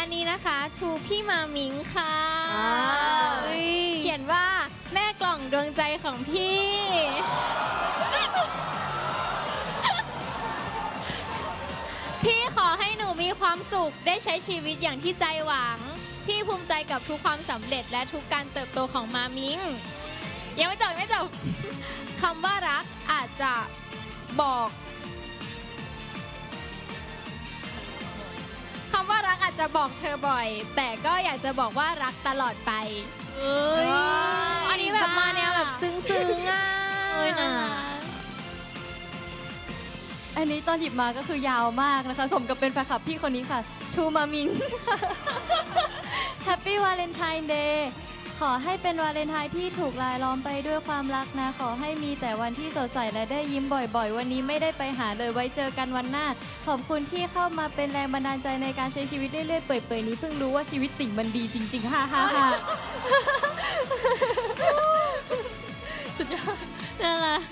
อันนี้นะคะชูพี่มามิงค่ะเฮ้ยเขียนว่าแม่กล่องดวงใจของพี่ พี่ขอให้หนูมีความสุขได้ใช้ชีวิตอย่างที่ใจหวัง พี่ภูมิใจกับทุกความสำเร็จและทุกการเติบโตของมามิงยังไม่จบยังไม่จบคำว่ารักอาจจะบอก จจะบอกเธอบ่อย แต่ก็อยากจะบอกว่ารักตลอดไป เอ้ยอันนี้แบบมาแนวแบบซึ้งๆอะเอ้ยนะอันนี้ตอนหยิบมาก็คือยาวมากนะคะ สมกับเป็นแฟนคลับพี่คนนี้ค่ะ ทูมามิง Happy Valentine Day ขอให้เป็นวาเลนไทน์ที่ถูกลายล้อมไปด้วยความรักนะ ขอให้มีแต่วันที่สดใสและได้ยิ้มบ่อยๆ วันนี้ไม่ได้ไปหาเลยไว้เจอกันวันหน้า ขอบคุณที่เข้ามาเป็นแรงบันดาลใจในการใช้ชีวิตเรื่อยๆ เปื่อยๆนี้เพิ่งรู้ว่าชีวิตติ่งมันดีจริงๆฮ่าฮ่าฮ่าสุดยอดน่ารัก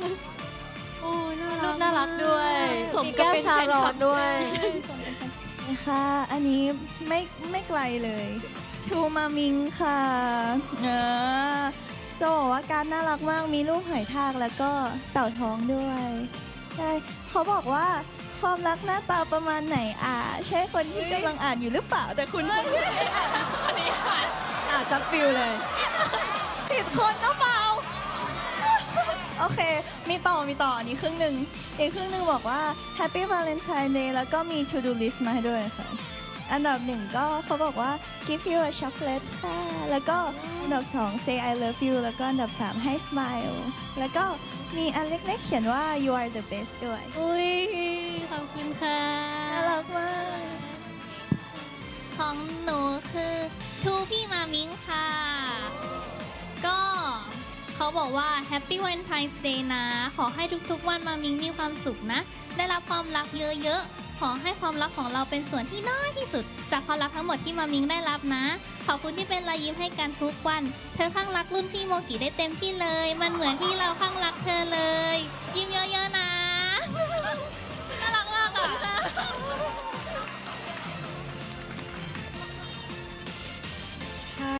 โอ้น่ารักรูปน่ารักด้วยสมมีกับแก้วเป็นชาแฟนร้อคลันบด้วย ใช่ค่ะ อันนี้ไม่ไม่ไกลเลย ทูมามิงค่ะเออจะบอกว่าการดน่ารักมากมีรูปหอยทากแล้วก็เต่าท้องด้วยใช่เขาบอกว่าความรักหน้าตาประมาณไหนอะใช่คนที่กำลังอ่านอยู่หรือเปล่าแต่คุณคนที่ไม่อ่านอะช็อตฟิลเลยผิดคนก็เปล่าโอเค มีต่อมีต่ออันนี้ครึ่งหนึ่งอีกครึ่งหนึ่งบอกว่า Happy Valentine Day แล้วก็มี To Do List มาให้ด้วยค่ะ อันดับหนึ่งก็เขาบอกว่า Give you a chocolate ค่ะแล้วก็อันดับสอง Say I love you แล้วก็อันดับสามให้ Smile แล้วก็มีอันเล็กๆเขียนว่า You are the best ด้วยอุ้ยขอบคุณค่ะน่ารักมากของหนูคือทูพี่มามิงค่ะ ก็เขาบอกว่า Happy Valentine's Day นะ ขอให้ทุกๆวันมามิงมีความสุขนะ ได้รับความรักเยอะๆ ขอให้ความรักของเราเป็นส่วนที่น้อยที่สุด จากความรักทั้งหมดที่มามิงได้รับนะ ขอบคุณที่เป็นรอยยิ้มให้กันทุกวัน เธอข้างรักรุ่นพี่โมกิได้เต็มที่เลย มันเหมือนที่เราข้างรักเธอเลย